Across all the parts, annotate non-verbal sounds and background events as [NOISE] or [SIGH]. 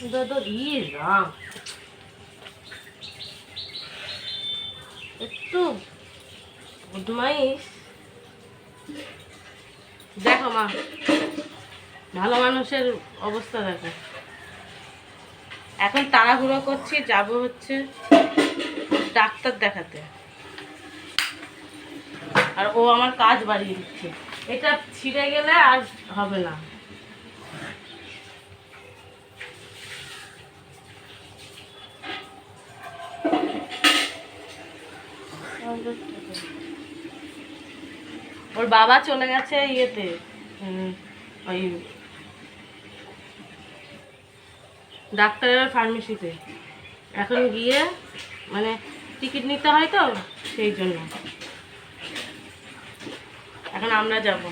দাদা ই রাম একটু বদমাইশ দেখো মা ভালো মানুষের অবস্থা দেখো এখন তাড়াহুড়ো করছি, যাব হচ্ছে ডাক্তার দেখাতে। আর ও আমার কাজ বাড়িয়ে দিচ্ছে। এটা ছিঁড়ে গেলে আর হবে না। ওর বাবা চলে গেছে ইয়েতে ওই ডাক্তারের ফার্মেসিতে এখন গিয়ে মানে টিকিট নিতে হয় তো, সেই জন্য। এখন আমরা যাব।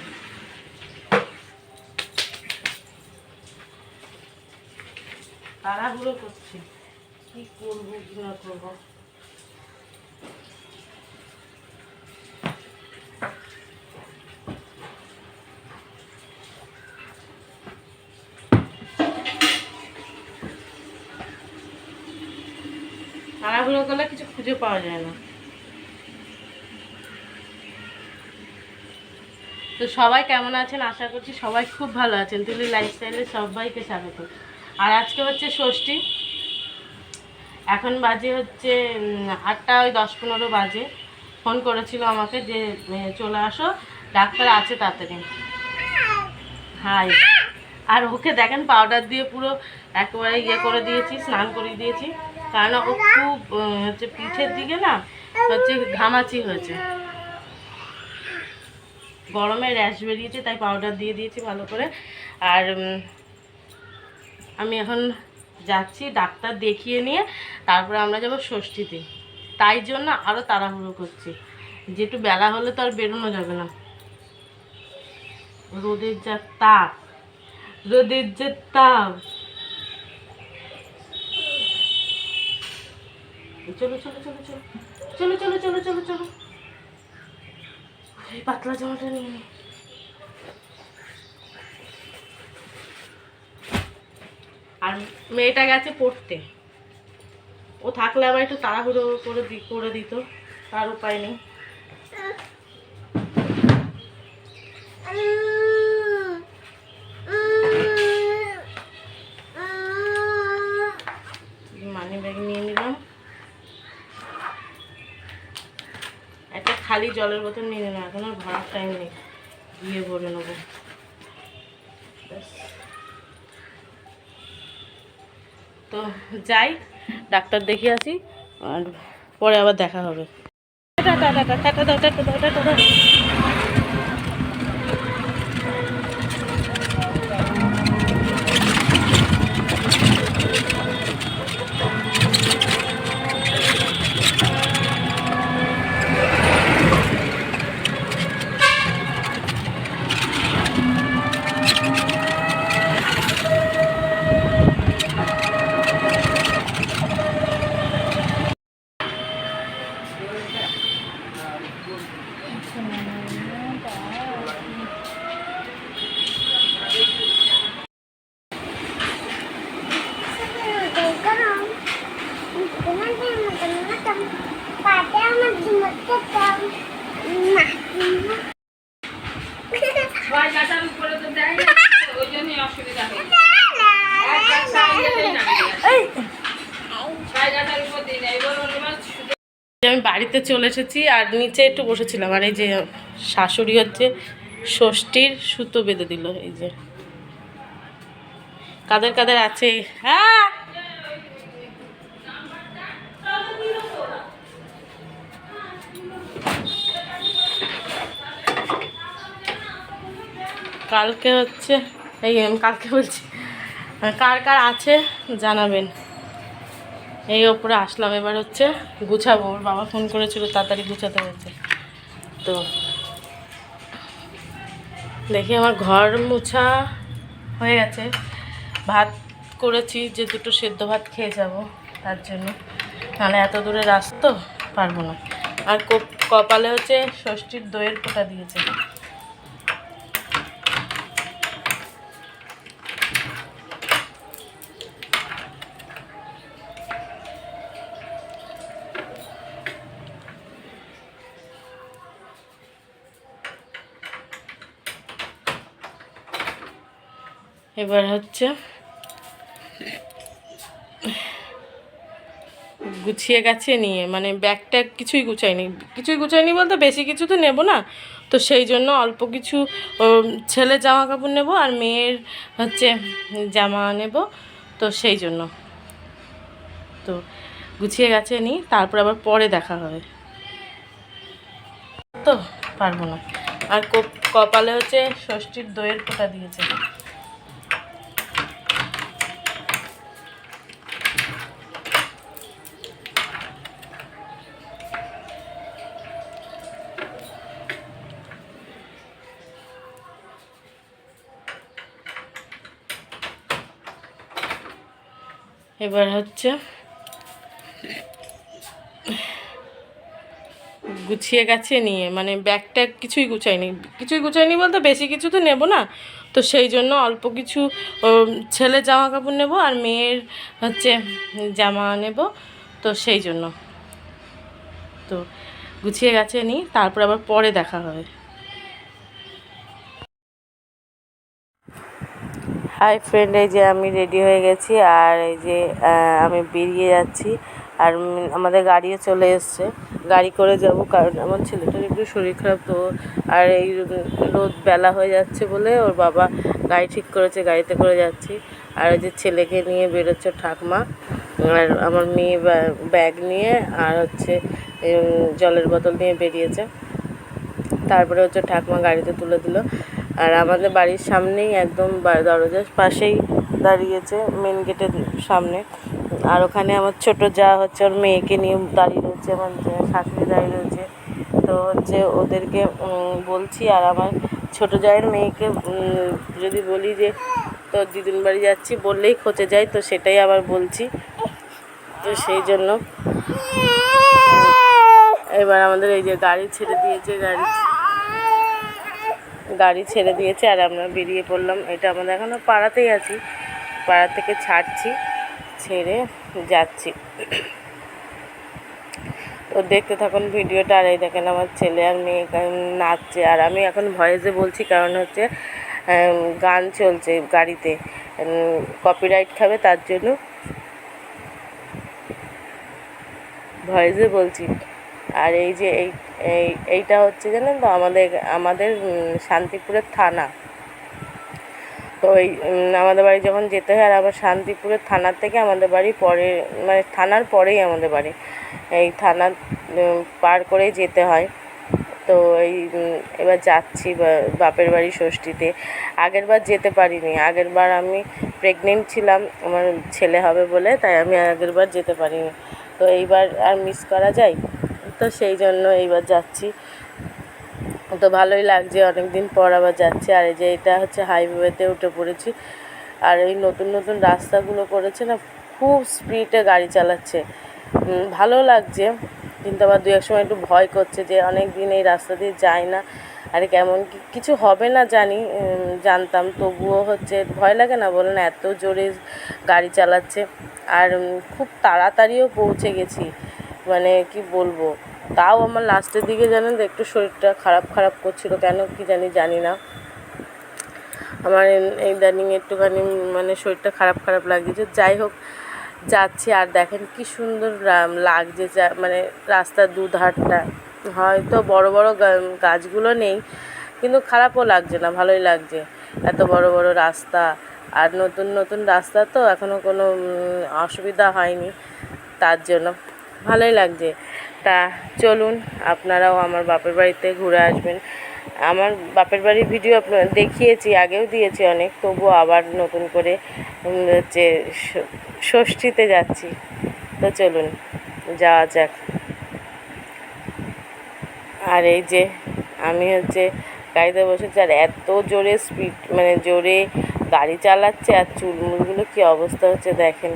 তাড়াহুড়ো করছি। কি করব, কি না করব? তাড়াহুড়ো করলে কিছু খুঁজে পাওয়া যায় না। তো সবাই কেমন আছেন? আশা করছি সবাই খুব ভালো আছেন। তুলি লাইফস্টাইলে সবাইকে স্বাগত। আর আজকে হচ্ছে ষষ্ঠী। এখন বাজে হচ্ছে আটটা, ওই দশ পনেরো বাজে। ফোন করেছিল আমাকে যে চলে আসো। ডাক্তার আছে তাড়াতাড়ি। হাই। আর ওকে দেখেন পাউডার দিয়ে পুরো একেবারে ইয়ে করে দিয়েছি, স্নান করিয়ে দিয়েছি। কারণ ও খুব হচ্ছে পিঠের দিকে না, হচ্ছে ঘামাচি হয়েছে। গরমে র্যাশ বেরিয়েছে, তাই পাউডার দিয়ে দিয়েছি ভালো করে। আর আমি এখন যাচ্ছি ডাক্তার দেখিয়ে নিয়ে, তারপরে আমরা যাব ষষ্ঠীতে। তাই জন্য আরও তাড়াহুড়ো করছি। যেটু বেলা হলে তো আর বেরোনো যাবে না। রোদের যা তাপ, রোদের যে তাপ চলো চলো চলো চলো। চলো চলো চলো চলো চলো। এই পাতলা জামাটা নিয়ে আর মেয়েটা গেছে পড়তে। ও থাকলে আবার একটু তাড়াহুড়ো করে করে দিত, তার উপায় নেই মানি ব্যাগ নিয়ে নিলাম একটা খালি জলের বোতল নিয়ে নিলাম এখন আর ভরার টাইম নেই। গিয়ে ভরে নেব। তো যাই, ডাক্তার দেখে আসি, আর পরে আবার দেখা হবে। টাটা টাটা টাটা দাও টাটা দাও টাটা। দাও চলে এসেছি আর নিচে একটু বসেছিলাম, আর এই যে শাশুড়ি হচ্ছে ষষ্ঠীর সুতো বেঁধে দিল, এই যে। কাদের কাদের আছে? হ্যাঁ! কালকে হচ্ছে, এই, কালকে বলছি, কার কার আছে জানাবেন। এই ওপরে আসলাম, এবার হচ্ছে গুছাবো। ওর বাবা ফোন করেছিল, তাড়াতাড়ি গুছাতে হয়েছে। তো দেখি আমার ঘর মোছা হয়ে গেছে। ভাত করেছি, যে দুটো সেদ্ধ ভাত খেয়ে যাব তার জন্য। নাহলে এত দূরে রাস্তা পারব না। আর কপ- কপালে হচ্ছে ষষ্ঠীর দইয়ের ফোঁটা দিয়েছে। এবার হচ্ছে গুছিয়ে গেছে নিয়ে মানে ব্যাগ ট্যাগ কিছুই গুছাইনি। কিছুই গুছাইনি বলতে বেশি কিছু তো নেব না, তো সেই জন্য অল্প কিছু ছেলে জামা কাপড় নেব আর মেয়ের হচ্ছে জামা নেব, তো সেই জন্য। তো গুছিয়ে গেছে নিই তারপর আবার পরে দেখা হবে। তো পারব না। আর কপ- কপালে হচ্ছে ষষ্ঠীর দইয়ের ফোঁটা দিয়েছে। এবার হচ্ছে গুছিয়ে গেছে নিয়ে মানে ব্যাগ ট্যাগ কিছুই গুছাইনি। কিছুই গুছাইনি বলতে বেশি কিছু তো নেব না। তো সেই জন্য অল্প কিছু ছেলে জামা কাপড় নেব আর মেয়ের হচ্ছে জামা নেব। তো সেই জন্য। তো গুছিয়ে গেছে নি তারপর আবার পরে দেখা হবে হাই ফ্রেন্ড এই যে আমি রেডি হয়ে গেছি আর এই যে আমি বেরিয়ে যাচ্ছি। আর আমাদের গাড়িও চলে এসছে। গাড়ি করে যাব কারণ আমার ছেলেটার একটু শরীর খারাপ তো। আর এই রোদ- বেলা হয়ে যাচ্ছে বলে ওর বাবা গাড়ি ঠিক করেছে, গাড়িতে করে যাচ্ছি। আর ওই যে ছেলেকে নিয়ে বেরোচ্ছে ঠাকমা। আর আমার মেয়ে ব্যা- ব্যাগ নিয়ে আর হচ্ছে জলের বোতল নিয়ে বেরিয়েছে। তারপরে হচ্ছে ঠাকুমা গাড়িতে তুলে দিল। আর আমাদের বাড়ির সামনেই একদম দরজার পাশেই দাঁড়িয়েছে মেন গেটের সামনে। আর ওখানে আমার ছোট যা হচ্ছে ওর মেয়েকে নিয়ে দাঁড়িয়ে রয়েছে, আমার শাশুড়ি দাঁড়িয়ে রয়েছে। তো হচ্ছে ওদেরকে বলছি আর আমার ছোট জায়ের মেয়েকে যদি বলি যে, তো দিদিন বাড়ি যাচ্ছি বললেই খোঁজে যায়, তো সেটাই আবার বলছি। তো সেই জন্য এবার আমাদের এই যে গাড়ি ছেড়ে দিয়েছে, গাড়ি গাড়ি ছেড়ে দিয়েছে আর আমরা বেরিয়ে পড়লাম। এটা আমাদের এখনও পাড়াতেই আছি। পাড়া থেকে ছাড়ছি, ছেড়ে যাচ্ছি। তো দেখতে থাকুন ভিডিওটা। আর এই দেখেন আমার ছেলে আর মেয়ে নাচছে। আর আমি এখন ভয়েসে বলছি, কারণ হচ্ছে গান চলছে গাড়িতে। কপিরাইট খাবে তার জন্য। ভয়েসে বলছি। আর এই যে এই এই, এইটা হচ্ছে জানেন তো আমাদের আমাদের শান্তিপুরের থানা। তো এই আমাদের বাড়ি যখন যেতে হয় আর আবার শান্তিপুরের থানার থেকে আমাদের বাড়ি পরে মানে থানার পরেই আমাদের বাড়ি। এই থানা পার করেই যেতে হয়। তো এই এবার যাচ্ছি বাপের বাড়ি ষষ্ঠীতে। আগের বার যেতে পারিনি। আগের বার আমি প্রেগনেন্ট ছিলাম, আমার ছেলে হবে বলে, তাই আমি আগের বার যেতে পারিনি। তো এইবার আর মিস করা যায়? তো সেই জন্য এইবার যাচ্ছি। তো ভালোই লাগছে অনেক দিন পর আবার যাচ্ছি। আর এই যে এটা হচ্ছে হাইওয়েতে উঠে পড়েছি। আর এই নতুন নতুন রাস্তাগুলো করেছে না, খুব স্পিডে গাড়ি চালাচ্ছে। ভালো লাগছে, কিন্তু আবার দু এক সময় একটু ভয় করছে যে অনেক দিন এই রাস্তা দিয়ে যায় না। আরে কেমন কি, কিছু হবে না জানি জানতাম, তবুও হচ্ছে ভয় লাগে না, বলে না, এত জোরে গাড়ি চালাচ্ছে। আর খুব তাড়াতাড়িও পৌঁছে গেছি। মানে কি বলব? তাও আমার লাস্টের দিকে জানেন তো, একটু শরীরটা খারাপ খারাপ করছিল, কেন কি জানি জানি না। আমার ইদানিং একটুখানি মানে শরীরটা খারাপ খারাপ লাগছে যাই হোক, যাচ্ছি আর দেখেন কি সুন্দর লাগছে মানে রাস্তার দুধারটা। হয়তো বড় বড় গাছগুলো নেই, কিন্তু খারাপও লাগছে না, ভালোই লাগছে। এত বড় বড় রাস্তা, আর নতুন নতুন রাস্তা তো এখনও কোনো অসুবিধা হয়নি, তার জন্য। ভালোই লাগছে। তা চলুন, আপনারাও আমার বাপের বাড়িতে ঘুরে আসবেন। আমার বাপের বাড়ির ভিডিও আপনার দেখিয়েছি, আগেও দিয়েছি অনেক, তবুও আবার নতুন করে হচ্ছে ষষ্ঠীতে যাচ্ছি। তো চলুন, যাওয়া যাক। আর এই যে, আমি হচ্ছে গাড়িতে বসেছি আর এত জোরে স্পিড মানে জোরে গাড়ি চালাচ্ছে আর চুলমুলগুলো কী অবস্থা হচ্ছে দেখেন।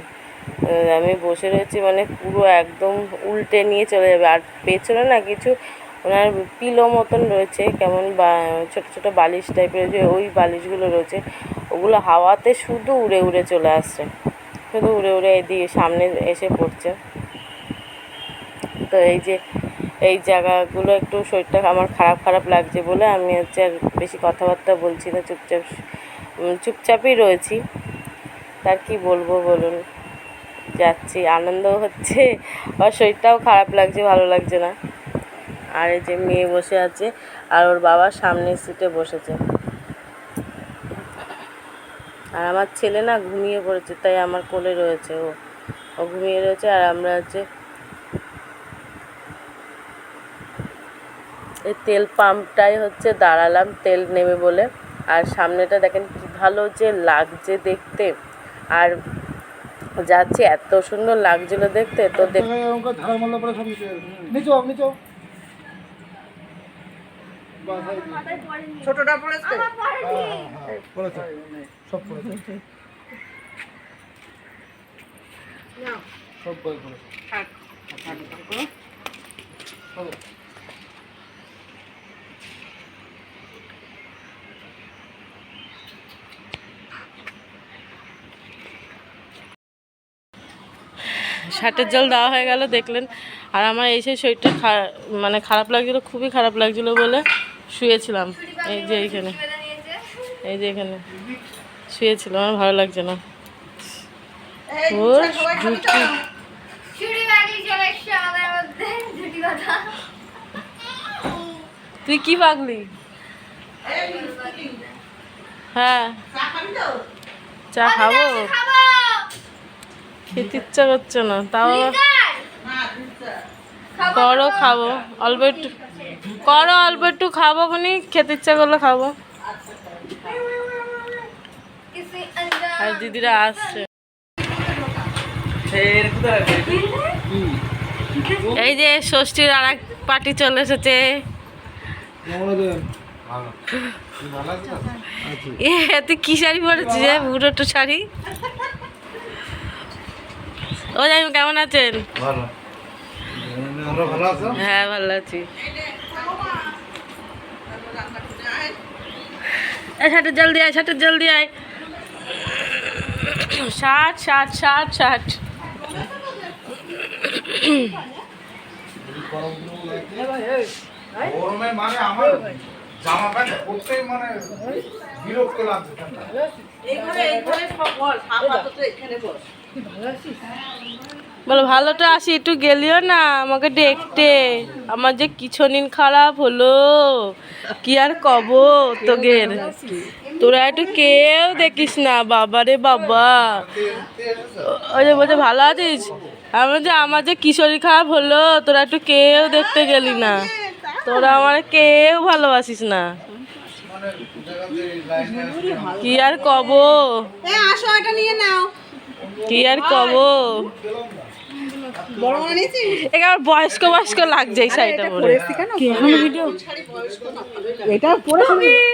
আমি বসে রয়েছি মানে পুরো একদম উল্টে নিয়ে চলে যাবে। আর পেছনে না কিছু ওনার পিলো মতন রয়েছে, কেমন বা ছোটো ছোটো বালিশ টাইপের যে ওই বালিশগুলো রয়েছে, ওগুলো হাওয়াতে শুধু উড়ে উড়ে চলে আসছে। শুধু উড়ে উড়ে এদিকে সামনে এসে পড়ছে। তো এই যে, এই জায়গাগুলো একটু শরীরটা আমার খারাপ খারাপ লাগছে বলে আমি হচ্ছে আর বেশি কথাবার্তা বলছি না, চুপচাপ চুপচাপই রয়েছি। তার কি বলব বলুন? যাচ্ছি আনন্দ হচ্ছে, আর শরীরটাও খারাপ লাগছে, ভালো লাগছে না। আর এই যে মেয়ে বসে আছে, আর ওর বাবা সামনের সিটে বসেছে। আর আমার ছেলে না ঘুমিয়ে পড়েছে, তাই আমার কোলে রয়েছে ও। ও ঘুমিয়ে রয়েছে, আর আমরা হচ্ছে এই তেল পাম্পটাই হচ্ছে দাঁড়ালাম, তেল নেবে বলে। আর সামনেটা দেখেন কি ভালো যে লাগছে দেখতে, আর যাচ্ছে এত সুন্দর লাগছিল দেখতে তো এই দিয়ে। ছোটটা পড়েছে হ্যাঁ, হ্যাঁ, পড়েছে। সব পড়েছে সব বই পড়েছে শার্টের জল দেওয়া হয়ে গেল দেখলেন। আর আমার এসে শরীরটা খা- মানে খারাপ লাগছিল খুবই খারাপ লাগছিল বলে শুয়েছিলাম। এই যে এইখানে। এই যে এখানে। শুয়েছিলাম আমার ভালো লাগছে না। ও জুটি। তুই কি পাগলি? হ্যাঁ। চা খাব। খেতে ইচ্ছা করছে না তাও করো খাব অল্প একটু করো অল্প একটু খাব খুনি খেতে ইচ্ছা করলে খাব। আর দিদিরা আসছে। এই যে ষষ্ঠীর আর এক পার্টি চলে এসেছে। তুই কি শাড়ি পরেছিস বুড়ো শাড়ি? ও যাই কেমন আছেন? হ্যাঁ ভালো আছি। এই শার্টের জলদি আয় শার্টের জলদি আয়। ষাট ষাট ষাট ষাট বিরক্ত লাগছে। বলো ভালো তো আসি একটু গেলিও না আমাকে দেখতে। আমার যে কিছুদিন খারাপ হলো কি আর কব তোগের তোরা একটু কেউ দেখিস না বাবা রে বাবা। ওই যে বলছে ভালো আছিস? আমার যে আমার যে কি শরীর খারাপ হলো তোরা একটু কেউ দেখতে গেলি না। তোরা আমার কেউ ভালোবাসিস না। কি আর কব? আসো এটা নিয়ে নাও। কি আর কব? বড় মনে আমার বয়স্ক বয়স্ক লাগছে এই শাড়িটা পরে। কেন? ভিডিও এটা পরে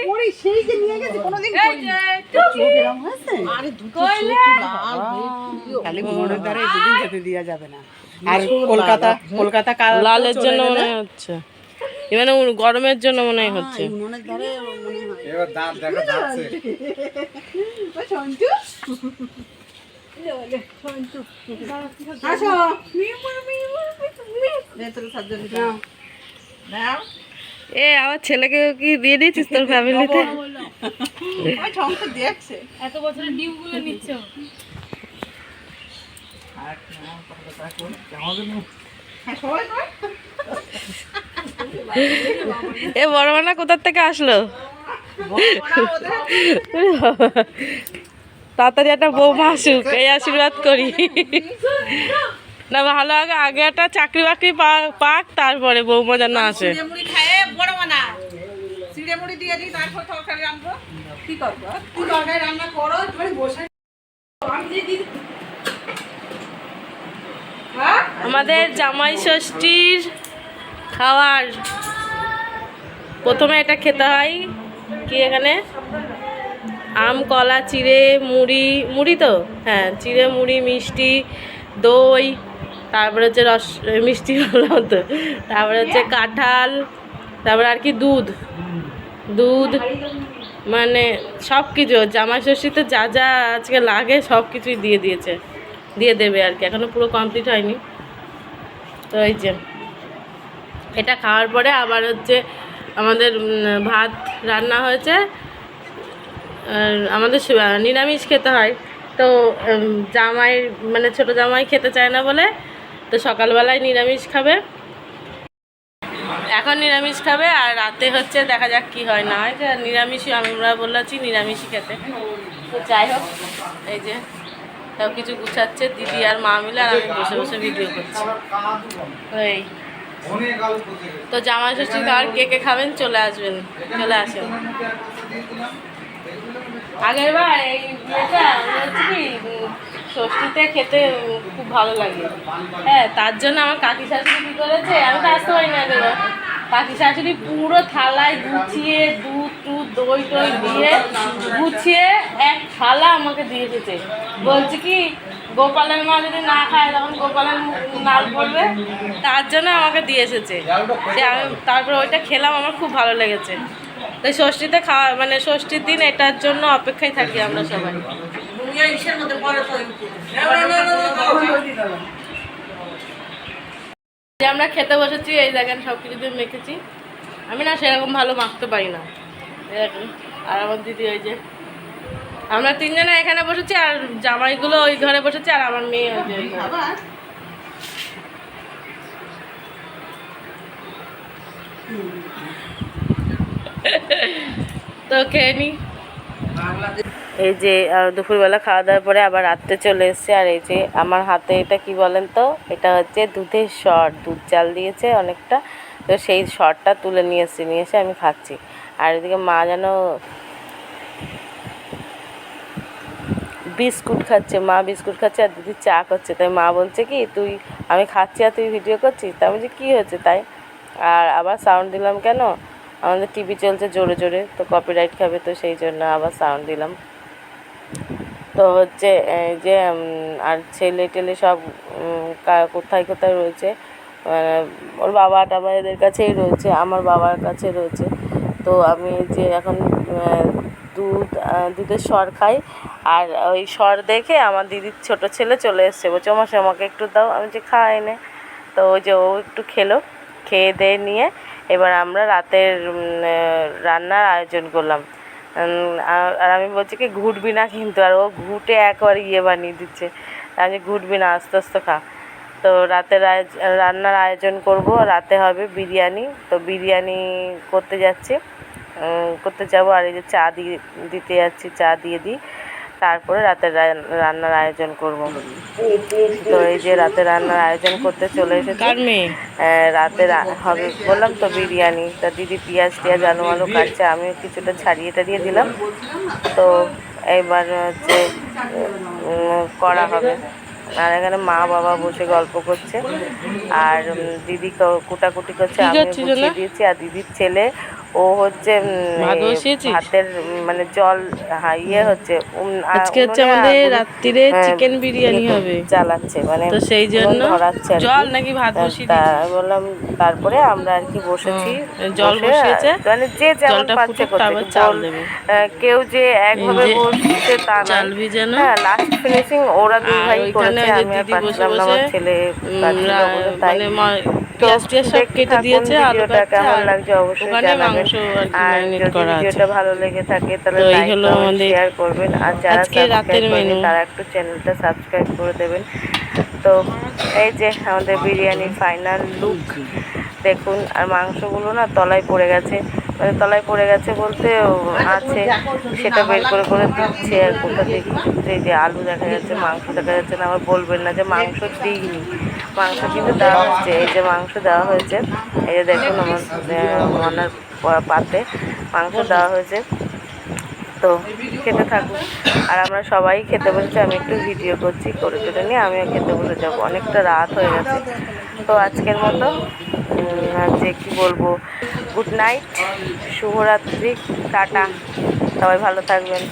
পরে সেই যে নিয়ে গেছে কোনোদিন পরিনি। তোর চোখ এরম হয়েছে? আরে দুটো চোখ লাল হয়ে পুরো। খালি মনের দ্বারা দুদিন যেতে দেওয়া যাবে না। আর কলকাতা কলকাতা কাল লালের জন্য মনে হচ্ছে। এখানে গরমের জন্য মনে হচ্ছে। মনে হয়। এবার দাঁত দেখা যাচ্ছে। ও সঞ্জু আসো। এ আমার ছেলেকে কি দিয়ে দিয়েছিস তোর ফ্যামিলিতে ওই ঠংটা দেখছে এ বড় মানা কোথার থেকে আসলো? [LAUGHS] তাড়াতাড়ি একটা বৌমা আসুক এই আশীর্বাদ করি। না ভালো আগে আগে একটা চাকরি বাকরি পাক তারপরে বৌমা যেন আসে। হ্যাঁ? আমাদের জামাই ষষ্ঠীর খাওয়ার। প্রথমে এটা খেতে হয় কি এখানে? আম কলা চিড়ে মুড়ি মুড়ি তো? হ্যাঁ চিড়ে মুড়ি মিষ্টি দই তারপরে হচ্ছে রস মিষ্টি বললাম তো। তারপরে হচ্ছে কাঁঠাল তারপরে আর কি দুধ। দুধ মানে সব কিছু জামাই ষষ্ঠীতে যা যা আজকে লাগে সব কিছুই দিয়ে দিয়েছে। দিয়ে দেবে আর কি। এখনও পুরো কমপ্লিট হয়নি। তো এই যে এটা খাওয়ার পরে আবার হচ্ছে আমাদের ভাত রান্না হয়েছে। আমাদের নিরামিষ খেতে হয়। তো জামাই মানে ছোট জামাই খেতে চায় না বলে, তো সকালবেলায় নিরামিষ খাবে। এখন নিরামিষ খাবে আর রাতে হচ্ছে দেখা যাক কি হয় না হয়। নিরামিষই আমরা বলেছি, নিরামিষই খেতে। তো যাই হোক, এই যে সব কিছু গুছাচ্ছে, দিদি আর মা মিলে আর আমি বসে বসে ভিডিও করছি। এই। তো জামাই ষষ্ঠী আর কে কে খাবেন? চলে আসবেন, চলে আসেন তোমার মুখে আর কত দিয়ে দিলাম? এগুলো আগের বার এই ইয়েটা হচ্ছে কি ষষ্ঠীতে খেতে খুব ভালো লাগে। হ্যাঁ তার জন্য আমার কাকি শাশুড়ি কী করেছে, আমি তো আসতে পারি না এগুলো কাকি শাশুড়ি পুরো থালায় গুছিয়ে দুধ টুধ, দই টই দিয়ে গুছিয়ে এক থালা আমাকে দিয়ে এসেছে বলছে কি, গোপালের মা যদি না খায় তখন গোপালের নাল পড়বে তার জন্য আমাকে দিয়ে এসেছে। যে আমি তারপরে ওইটা খেলাম, আমার খুব ভালো লেগেছে। তাই ষষ্ঠীতে খাওয়া মানে ষষ্ঠীর দিন এটার জন্য অপেক্ষায় থাকি আমরা সবাই। যে আমরা খেতে বসেছি, এই দেখেন সব কিছু দিয়ে মেখেছি। আমি না সেরকম ভালো মাখতে পারি না। দেখেন, আর আমার দিদি ওই যে আমরা তিনজনে এখানে বসেছি আর জামাইগুলো ওই ঘরে বসেছে আর আমার মেয়ে ওই যে ঘরে। তো খেয়ে নি। এই যে দুপুরবেলা খাওয়া দাওয়ার পরে আবার রাত্রে চলে এসেছে। আর এই যে, আমার হাতে এটা কি বলেন তো? এটা হচ্ছে দুধের শট। দুধ চাল দিয়েছে অনেকটা। তো সেই শটটা তুলে নিয়ে এসেছি, নিয়ে এসে আমি খাচ্ছি। আর এদিকে মা যেন বিস্কুট খাচ্ছে। মা বিস্কুট খাচ্ছে আর দিদি চা করছে তাই মা বলছে কি, তুই, আমি খাচ্ছি আর তুই ভিডিও করছিস? তা আমি যে কী হয়েছে তাই? আর আবার সাউন্ড দিলাম কেন? আমাদের টিভি চলছে জোরে জোরে, তো কপিরাইট খাবে তো সেই জন্য আবার সাউন্ড দিলাম। তো হচ্ছে যে আর ছেলে টেলে সব কোথায় কোথায় রয়েছে ওর বাবা টাবা এদের কাছেই রয়েছে, আমার বাবার কাছে রয়েছে। তো আমি যে এখন দুধ দুধের সর খাই, আর ওই সর দেখে আমার দিদির ছোট ছেলে চলে এসছে। বলছে আমার আমাকে একটু দাও, আমি যে খা এনে। তো ওই যে ও একটু খেলো, খেয়ে দিয়ে নিয়ে এবার আমরা রাতের রান্নার আয়োজন করলাম। আর আমি বলছি কি, ঘুটবি না কিন্তু, আর ও ঘুটে একবার ইয়ে বানিয়ে দিচ্ছে। আমি ঘুটবি না, আস্তে আস্তে খা। তো রাতের রান্নার আয়োজন করব, রাতে হবে বিরিয়ানি। তো বিরিয়ানি করতে যাচ্ছি। করতে যাব, আর এই যে চা দিয়ে দিতে যাচ্ছি, চা দিয়ে দিই। তারপরে রাতের রান্নার আয়োজন করব। তো এই যে রাতে রান্নার আয়োজন করতে চলে এসেছি। রাতে হবে বললাম তো বিরিয়ানি। তা দিদি পেঁয়াজ টিয়াজ আলু আলু কাটছে আমিও কিছুটা ছাড়িয়ে টাড়িয়ে দিলাম। তো এইবার হচ্ছে করা হবে। আর এখানে মা বাবা বসে গল্প করছে। আর দিদি কুটাকুটি করছে আমি দিয়েছি। আর দিদির ছেলে ও হচ্ছে ভাতের মানে জল হ্যাঁ, ইয়ে হচ্ছে আজকে হচ্ছে আমাদের রাত্রিরে হ্যাঁ, চিকেন বিরিয়ানি ইয়ে হবে। চালাচ্ছে মানে তো সেই জন্য। জল নাকি ভাত বসিয়ে দিয়েছি বললাম তারপরে আমরা আর কি বসেছি। জল বসে, বসিয়েছে, মানে যে যেমন পাচ্ছে তারপর চাল দেবে। কেউ যে একভাবে বসছে তা না চাল ভিজানো। হ্যাঁ লাস্ট ফিনিশিং ওরা দুই ভাই করেছে আমি আর পারছিলাম না আমার ছেলে মানে সব কেটে দিয়েছে আলু কেমন লাগছে অবশ্যই জানাবেন। আর যদি ভিডিওটা ভালো লেগে থাকে তাহলে লাইক শেয়ার করবেন। আর যারা সাবস্ক্রাইব করেনি তারা একটু চ্যানেলটা সাবস্ক্রাইব করে দেবেন। তো এই যে আমাদের বিরিয়ানি ফাইনাল লুক দেখুন আর মাংসগুলো না তলায় পড়ে গেছে। মানে তলায় পড়ে গেছে বলতে আছে সেটা বের করে করে দিচ্ছে আর কোথা থেকে এই যে আলু দেখা যাচ্ছে মাংস দেখা যাচ্ছে না আবার বলবেন না যে মাংস দিইনি। মাংস কিন্তু দেওয়া হয়েছে এই যে মাংস দেওয়া হয়েছে এই যে দেখুন আমার ওনার পাতে, মাংস দেওয়া হয়েছে। তো খেতে থাকুন। আর আমরা সবাই খেতে বসেছি, আমি একটু ভিডিও করছি, করে তুলে নিয়ে আমিও খেতে বসে যাব। অনেকটা রাত হয়ে গেছে। তো আজকের মতো যে কি বলব? গুড নাইট শুভরাত্রি, টাটা। সবাই ভালো থাকবেন।